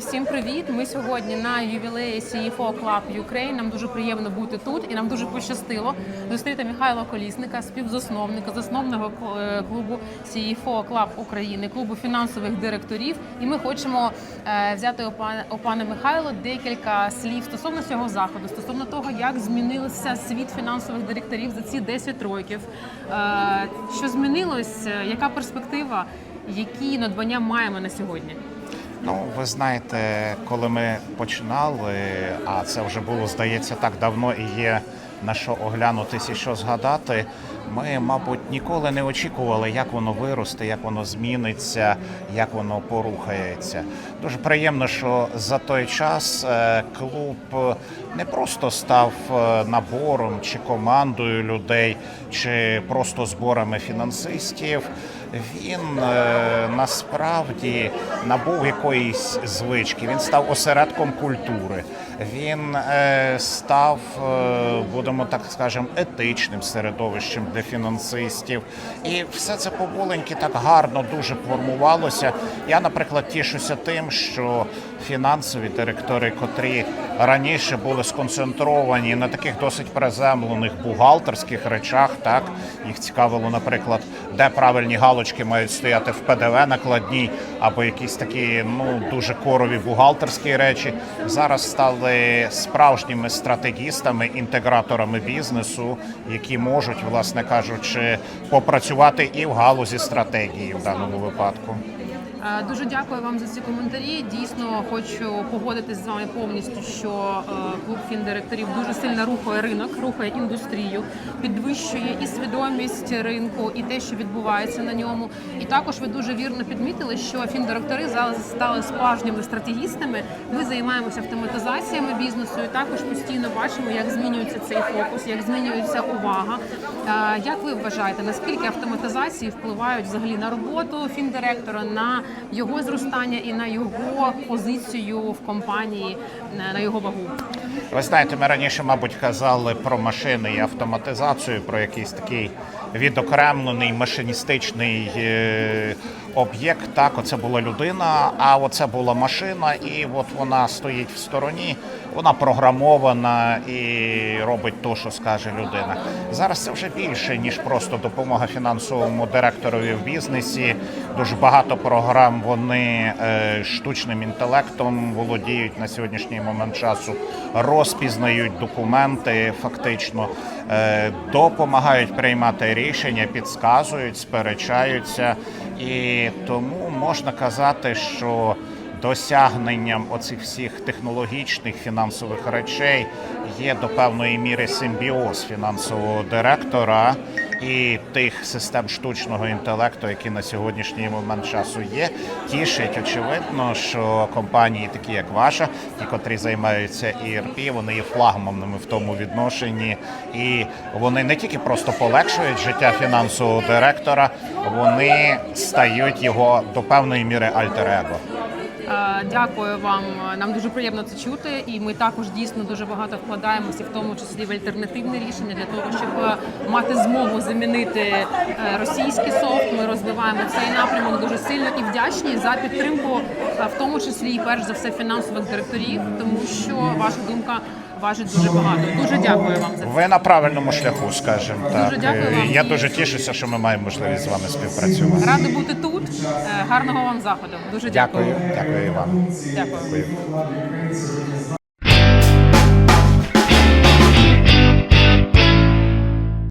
всім привіт! Ми сьогодні на ювілеї CFO Club Ukraine. Нам дуже приємно бути тут, і нам дуже пощастило зустріти Михайла Колісника, співзасновника, засновного е, клубу CFO Club України, клубу фінансових директорів. І ми хочемо е, взяти у пана, Михайла декілька слів стосовно цього заходу, стосовно того, як змінився світ фінансових директорів за ці 10 років. Е, Що змінилось? Яка перспектива? Які надбання маємо на сьогодні? Ну, ви знаєте, коли ми починали, а це вже було, здається, так давно і є на що оглянутися що згадати. Ми, мабуть, ніколи не очікували, як воно виросте, як воно зміниться, як воно порухається. Дуже приємно, що за той час е, клуб не просто став е, набором чи командою людей, чи просто зборами фінансистів. Він е, насправді набув якоїсь звички. Він став осередком культури. Він е, став, е, будемо так скажемо, етичним середовищем для фінансистів. І все це поволеньки так гарно дуже формувалося. Я, наприклад, тішуся тим, що фінансові директори, котрі раніше були сконцентровані на таких досить приземлених бухгалтерських речах, так їх цікавило, наприклад, де правильні галочки мають стояти в ПДВ накладній, або якісь такі ну дуже корові бухгалтерські речі. Зараз стали справжніми стратегістами, інтеграторами бізнесу, які можуть, власне кажучи, попрацювати і в галузі стратегії в даному випадку. Е, Дуже дякую вам за ці коментарі. Дійсно, хочу погодитись з вами повністю, що е, клуб фіндиректорів дуже сильно рухає ринок, рухає індустрію, підвищує і свідомість ринку, і те, що відбувається на ньому. І також ви дуже вірно підмітили, що фіндиректори зараз стали справжніми стратегістами. Ми займаємося автоматизаціями бізнесу, і також постійно бачимо, як змінюється цей фокус, як змінюється увага. Е, Як ви вважаєте, наскільки автоматизації впливають взагалі на роботу фіндиректора, на його зростання і на його позицію в компанії, на- його вагу? Ви знаєте, ми раніше, мабуть, казали про машини і автоматизацію, про якийсь такий відокремлений машиністичний е, об'єкт. Так, оце була людина, а оце була машина, і от вона стоїть в стороні, вона програмована і робить то, що скаже людина. Зараз це вже більше, ніж просто допомога фінансовому директорові в бізнесі. Дуже багато програм вони е, штучним інтелектом володіють на сьогоднішній момент часу, розпізнають документи, фактично е, допомагають приймати рішення, підказують, сперечаються. І тому можна казати, що досягненням оцих всіх технологічних фінансових речей є до певної міри симбіоз фінансового директора і тих систем штучного інтелекту, які на сьогоднішній момент часу є. Тішить очевидно, що компанії, такі як ваша, ті, котрі займаються ERP, вони є флагманами в тому відношенні, і вони не тільки просто полегшують життя фінансового директора, вони стають його до певної міри альтер-его. Е, Дякую вам. Нам дуже приємно це чути, і ми також дійсно дуже багато вкладаємося, в тому числі в альтернативне рішення для того, щоб мати змогу замінити е, російський софт. Ми розвиваємо цей напрямок дуже сильно і вдячні за підтримку, е, в тому числі і перш за все фінансових директорів, тому що ваша думка важить дуже багато. Дуже дякую вам за це. Ви на правильному шляху, скажімо так. Дуже дякую вам. Я дуже тішуся, що ми маємо можливість з вами співпрацювати. Рада бути тут. Е, Гарного вам заходу. Дуже дякую. Дякую, дякую і вам. Дякую. Дякую.